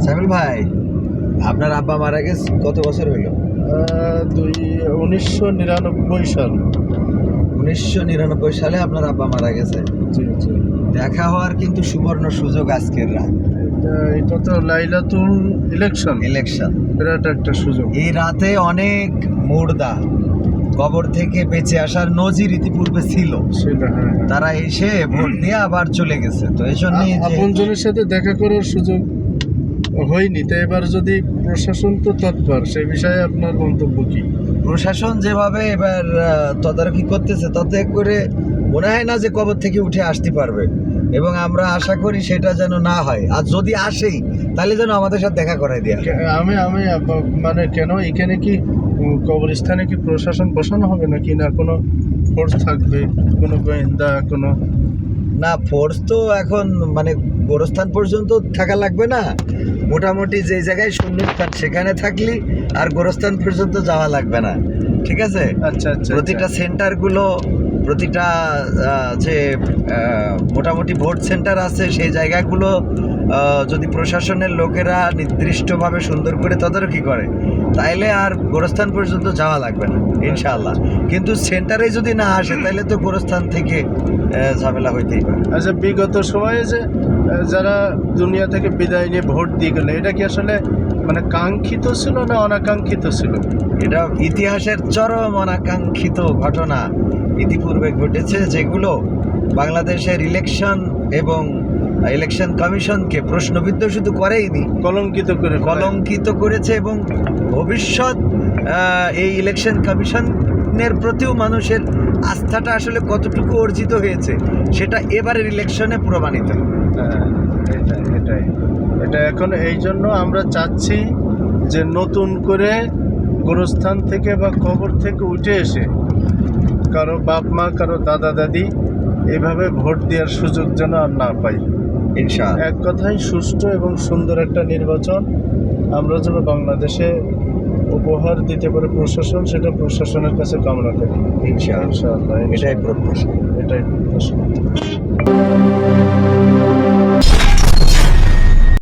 সামিল ভাই আপনার আব্বা মারা গেছে কত বছর হইল? দুই উনিশশো নিরানব্বই সাল। উনিশশো নিরানব্বই সালে আপনার আব্বা মারা গেছে। দেখা হওয়ার কিন্তু সুবর্ণ সুযোগ আজকের রাত। এটা- তো লাইলাতুল ইলেকশন। ইলেকশন। বিরাট একটা সুযোগ। এই রাতে অনেক মুর্দা কবর থেকে বেঁচে আসার নজির ইতিপূর্বে ছিল। হ্যাঁ হ্যাঁ। তারা এসে ভোট দিয়ে আবার চলে গেছে। তো এই জন্যই যে- আপনজনের সাথে দেখা করার সুযোগ হয়নি তো এবার যদি প্রশাসন তো তৎপর সে বিষয়ে আপনার মন্তব্য কি? প্রশাসন যেভাবে এবার তদারকি করতেছে তাতে করে মনে হয় না যে কবর থেকে উঠে আসতে পারবে। এবং আমরা আশা করি সেটা যেন না হয়। আর যদি আসেই তাহলে যেন আমাদের সাথে দেখা করাই দেওয়া আমি আমি মানে কেন এখানে কি কবরস্থানে কি প্রশাসন বসানো হবে নাকি না? কোনো ফোর্স থাকবে? কোনো গোয়েন্দা কোনো না ফোর্স তো এখন মানে গোরস্থান পর্যন্ত থাকা লাগবে না। মোটামুটি যে জায়গায় শূন্যস্থান সেখানে থাকলি আর গোরস্থান পর্যন্ত যাওয়া লাগবে না। ঠিক আছে? আচ্ছা আচ্ছা প্রতিটা সেন্টারগুলো প্রতিটা যে মোটামুটি ভোট সেন্টার আছে সেই জায়গাগুলো যদি প্রশাসনের লোকেরা নির্দিষ্টভাবে সুন্দর করে তদারকি করে তাইলে আর গোরস্থান পর্যন্ত যাওয়া লাগবে না ইনশাআল্লাহ। কিন্তু সেন্টারে যদি না আসে তাহলে তো গোরস্থান থেকে ঝামেলা হইতেই পারে। আচ্ছা বিগত সময়ে যে যারা দুনিয়া থেকে বিদায় নিয়ে ভোট দিয়ে গেলে এটা কি আসলে মানে কাঙ্ক্ষিত ছিল না অনাকাঙ্ক্ষিত ছিল? এটা ইতিহাসের চরম অনাকাঙ্ক্ষিত ঘটনা। ইতিপূর্বে ঘটেছে যেগুলো বাংলাদেশের ইলেকশন এবং ইলেকশন কমিশনকে প্রশ্নবিদ্ধ শুধু করেইনি কলঙ্কিত করে কলঙ্কিত করেছে এবং ভবিষ্যৎ এই ইলেকশন কমিশনের প্রতিও মানুষের আস্থাটা আসলে কতটুকু অর্জিত হয়েছে সেটা এবারের ইলেকশনে প্রমাণিত। হ্যাঁ, এটাই এটাই। এটা এখন এই জন্য আমরা চাচ্ছি যে নতুন করে গোরস্থান থেকে বা কবর থেকে উঠে এসে কারও বাপ মা কারও দাদা দাদি এভাবে ভোট দেওয়ার সুযোগ যেন আর না পাই। এক কথাই সুষ্ঠু এবং সুন্দর একটা নির্বাচন আমরা যেন বাংলাদেশে উপহার দিতে পারে প্রশাসন সেটা প্রশাসনের কাছে কামনা করি। ইনশাআল্লাহ ইনশাআল্লাহ। এটাই প্রত্যাশা। এটাই প্রত্যাশা।